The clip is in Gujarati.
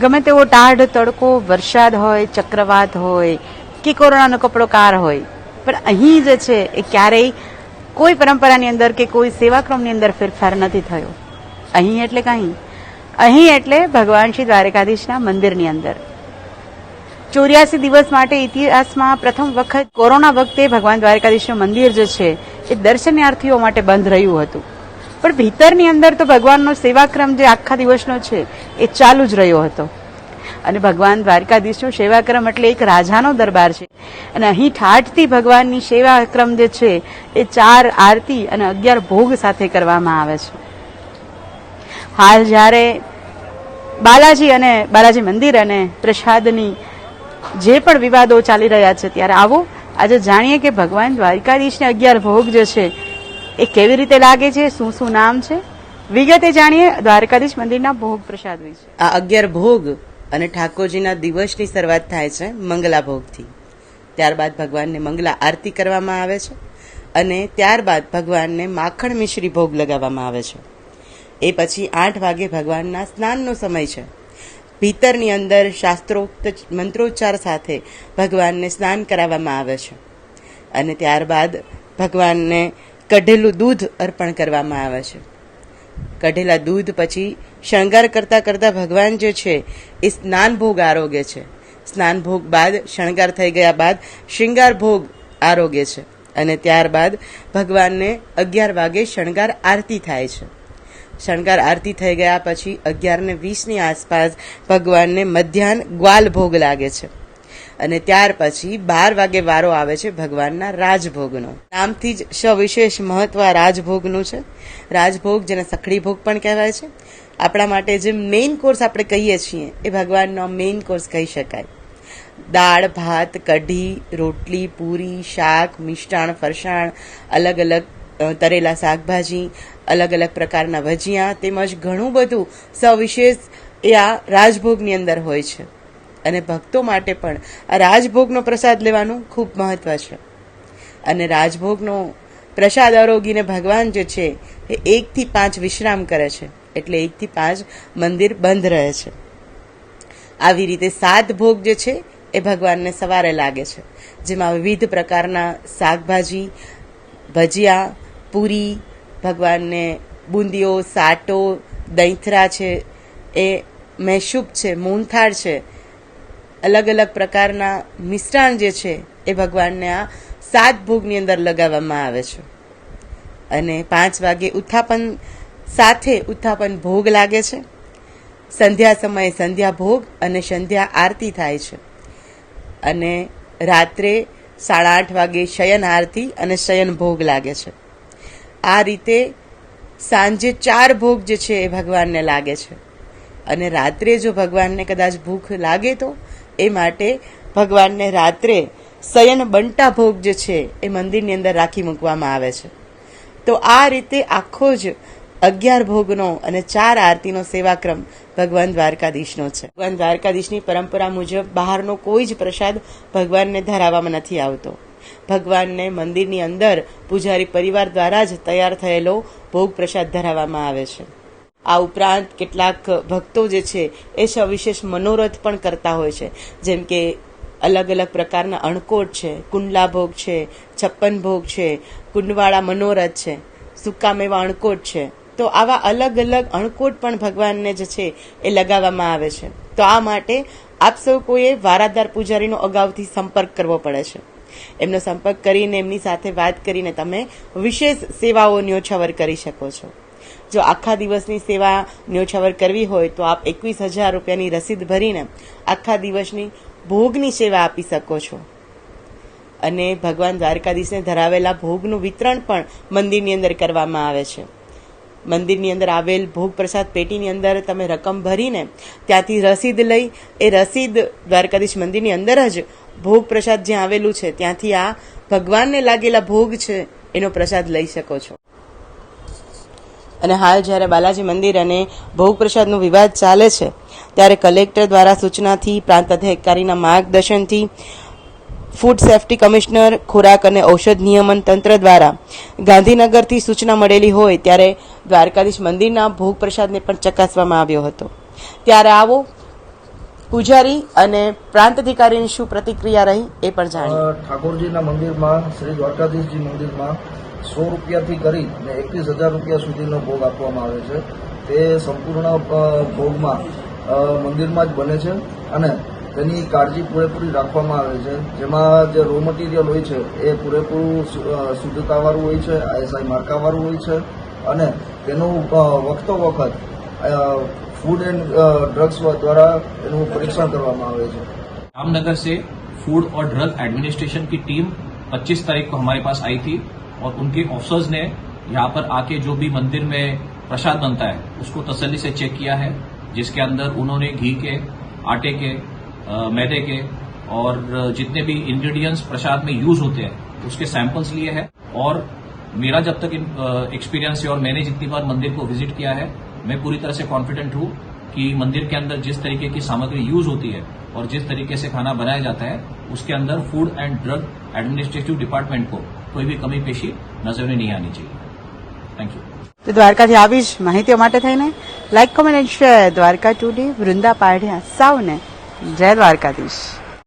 ગમે તેવો ટાઢ, તડકો, વરસાદ હોય, ચક્રવાત હોય, કે કોરોનાનો કપડો કાર હોય. પણ અહીં જે છે, એ ક્યારેય કોઈ પરંપરાની અંદર કે કોઈ સેવાક્રમની અંદર ફેરફાર નથી થયો. અહીં એટલે કાંઈ? અહીં એટલે ભગવાન શ્રી દ્વારકાધીશના મંદિરની અંદર. ચોર્યાસી દિવસ માટે ઇતિહાસમાં પ્રથમ વખત કોરોના વખતે ભગવાન દ્વારકાધીશનું મંદિર જે છે, એ દર્શનાર્થીઓ માટે બંધ રહ્યું હતું. પણ ભીતરની અંદર તો ભગવાનનો સેવાક્રમ જે આખા દિવસનો છે, એ ચાલુ જ રહ્યો હતો. અને ભગવાન દ્વારકાધીશનો સેવાક્રમ એટલે એક રાજાનો દરબાર છે. અને અહીં ઠાઠથી ભગવાનની સેવાક્રમ જે છે, એ ચાર આરતી અને અગિયાર ભોગ સાથે કરવામાં આવે છે. હાલ જ્યારે બાલાજી અને બાલાજી મંદિર અને પ્રસાદની જે પણ વિવાદો ચાલી રહ્યા છે, ત્યારે આવો આજે જાણીએ કે ભગવાન દ્વારકાધીશને અગિયાર ભોગ જે છે એ કેવી રીતે લાગે છે? શું શું નામ છે? વિગતે જાણીએ, દ્વારકાધીશ મંદિરના ભોગ પ્રસાદ વિશે આ અગિયાર ભોગ અને ઠાકોરજીના દિવસની શરૂઆત થાય છે મંગલા ભોગથી. ત્યારબાદ ભગવાનને મંગલા આરતી કરવામાં આવે છે અને ત્યારબાદ ભગવાનને માખણ મિશ્રી ભોગ લગાવવામાં આવે છે. એ પછી આઠ વાગે ભગવાનના સ્નાનનો સમય છે. ભીતરની અંદર શાસ્ત્રોક્ત મંત્રોચ્ચાર સાથે ભગવાનને સ્નાન કરાવવામાં આવે છે. અને ત્યારબાદ ભગવાનને કઢેલું દૂધ અર્પણ કરવામાં આવે છે. કઢેલા દૂધ પછી શણગાર કરતાં કરતાં ભગવાન જે છે, એ સ્નાન ભોગ આરોગ્ય છે. સ્નાન ભોગ બાદ, શણગાર થઈ ગયા બાદ શૃંગાર ભોગ આરોગ્ય છે અને ત્યારબાદ ભગવાનને અગિયાર વાગે શણગાર આરતી થાય છે. શણગાર આરતી થઈ ગયા પછી અગિયાર ને વીસની આસપાસ ભગવાનને મધ્યાહન ગ્વાલ ભોગ લાગે છે. અને ત્યાર પછી બાર વાગે વારો આવે છે ભગવાનના રાજભોગનો. નામથી જ સવિશેષ મહત્વ રાજભોગનું છે. રાજભોગ જેને સખડી ભોગ પણ કહેવાય છે. આપણા માટે જે મેઇન કોર્સ આપણે કહીએ છીએ, એ ભગવાનનો મેઇન કોર્સ કહી શકાય. દાળ, ભાત, કઢી, રોટલી, પૂરી, શાક મિષ્ટાણ ફરસાણ, અલગ અલગ તરેલા શાકભાજી, અલગ અલગ પ્રકારના ભજીયા, તેમજ ઘણું બધું સવિશેષ એ આ રાજભોગની અંદર હોય છે. અને ભક્તો માટે પણ આ રાજભોગનો પ્રસાદ લેવાનું ખૂબ મહત્વ છે. અને રાજભોગનો પ્રસાદ આરોગીને ભગવાન જે છે, એ એકથી પાંચ વિશ્રામ કરે છે. એટલે એકથી પાંચ મંદિર બંધ રહે છે. આવી રીતે સાત ભોગ જે છે, એ ભગવાનને સવારે લાગે છે. જેમાં વિવિધ પ્રકારના શાકભાજી, ભજીયા, પૂરી, ભગવાનને બુંદીઓ, સાટો, દહીંથરા છે, એ મહેસૂબ છે મૂનથાળ છે અલગ અલગ પ્રકારના મિષ્ટાન જે છે, એ ભગવાનને આ સાત ભોગની અંદર લગાવવામાં આવે છે. અને પાંચ વાગે ઉત્થાપન, સાથે ઉત્થાપન ભોગ લાગે છે. સંધ્યા સમયે સંધ્યા ભોગ અને સંધ્યા આરતી થાય છે. અને રાત્રે સાડા આઠ વાગે શયન આરતી અને શયન ભોગ લાગે છે. આ રીતે સાંજે ચાર ભોગ જે છે, એ ભગવાનને લાગે છે. અને રાત્રે જો ભગવાનને કદાચ ભૂખ લાગે તો એ માટે ભગવાનને રાત્રે શયન બંટા ભોગ જે છે, એ મંદિરની અંદર રાખી મૂકવામાં આવે છે. તો આ રીતે આખો જ અગિયાર ભોગનો અને ચાર આરતીનો સેવાક્રમ ભગવાન દ્વારકાધીશનો છે. ભગવાન દ્વારકાધીશની પરંપરા મુજબ બહારનો કોઈ જ પ્રસાદ ભગવાનને ધરાવવામાં નથી આવતો. ભગવાનને મંદિરની અંદર પૂજારી પરિવાર દ્વારા જ તૈયાર થયેલો ભોગ પ્રસાદ ધરાવવામાં આવે છે. આ ઉપરાંત કેટલાક ભક્તો જે છે, એ સવિશેષ મનોરથ પણ કરતા હોય છે. જેમ કે અલગ અલગ પ્રકારના અણકોટ છે, કુંડલા ભોગ છે, છપ્પન ભોગ છે, કુંડવાળા મનોરથ છે, સૂકા મેવા અણકોટ છે. તો આવા અલગ અલગ અણકોટ પણ ભગવાનને જે છે, એ લગાવવામાં આવે છે. તો આ માટે આપ સૌ કોઈએ વારાદાર પૂજારીનો અગાઉથી સંપર્ક કરવો પડે છે. એમનો સંપર્ક કરીને એમની સાથે વાત કરીને તમે વિશેષ સેવાઓ ન્યોછાવર કરી શકો છો. જો આખા દિવસની સેવા ન્યોછાવર કરવી હોય તો આપ એકવીસ હજાર રૂપિયાની રસીદ ભરીને આખા દિવસની ભોગની સેવા આપી શકો છો. અને ભગવાન દ્વારકાધીશને ધરાવેલા ભોગનું વિતરણ પણ મંદિરની અંદર કરવામાં આવે છે. મંદિરની અંદર આવેલ ભોગ પ્રસાદ પેટીની અંદર તમે રકમ ભરીને ત્યાંથી રસીદ લઈ, એ રસીદ દ્વારકાધીશ મંદિરની અંદર જ ભોગ પ્રસાદ જ્યાં આવેલું છે, ત્યાંથી આ ભગવાનને લાગેલા ભોગ છે, એનો પ્રસાદ લઈ શકો છો. અને હાલ જ્યારે બાલાજી મંદિર અને ભોગ પ્રસાદનો વિવાદ ચાલે છે, ત્યારે કલેક્ટર દ્વારા સૂચનાથી પ્રાંત અધિકારીના માર્ગદર્શનથી ફૂડ સેફ્ટી કમિશનર, ખોરાક અને ઔષધ નિયમન તંત્ર દ્વારા ગાંધીનગરથી સૂચના મળેલી હોય ત્યારે દ્વારકાધીશ મંદિરના ભોગ પ્રસાદને પણ ચકાસવામાં આવ્યો હતો. ત્યારે આવો પૂજારી અને પ્રાંત અધિકારીની શું પ્રતિક્રિયા રહી એ પણ જાણીએ. ઠાકોરજીના મંદિરમાં, શ્રી દ્વારકાધીશજી મંદિરમાં સો રૂપિયાથી કરી ને એકવીસ હજાર રૂપિયા સુધીનો ભોગ આપવામાં આવે છે. તે સંપૂર્ણ ભોગમાં મંદિરમાં જ બને છે અને તેની કાળજી પૂરેપૂરી રાખવામાં આવે છે. જેમાં જે રો મટીરિયલ હોય છે એ પૂરેપૂરું શુદ્ધતાવાળું હોય છે, આઈએસઆઈ માર્કાવાળું હોય છે અને તેનું વખતો વખત ફૂડ એન્ડ ડ્રગ્સ દ્વારા એનું પરીક્ષણ કરવામાં આવે છે रामनगर से फूड और ड्रग एडमिनिस्ट्रेशन की टीम 25 तारीख को हमारे पास आई थी और उनके ऑफिसर्स ने यहाँ पर आके जो भी मंदिर में प्रसाद बनता है उसको तसल्ली से चेक किया है जिसके अंदर उन्होंने घी के आटे के अ, मैदे के और जितने भी इंग्रेडिएंट्स प्रसाद में यूज होते हैं उसके सैंपल्स लिए हैं और मेरा जब तक एक्सपीरियंस है और मैंने जितनी बार मंदिर को विजिट किया है मैं पूरी तरह से कॉन्फिडेंट हूँ कि मंदिर के अंदर जिस तरीके की सामग्री यूज होती है और जिस तरीके से खाना बनाया जाता है उसके अंदर food and drug administrative department को कोई भी कमी पेशी नजर में नहीं आनी चाहिए थैंक यू તો દ્વારકાથી આવી જ માહિતીઓ માટે થઈને like comment and share Dwarka today Vrunda Padhya સૌને જય દ્વારકાધીશ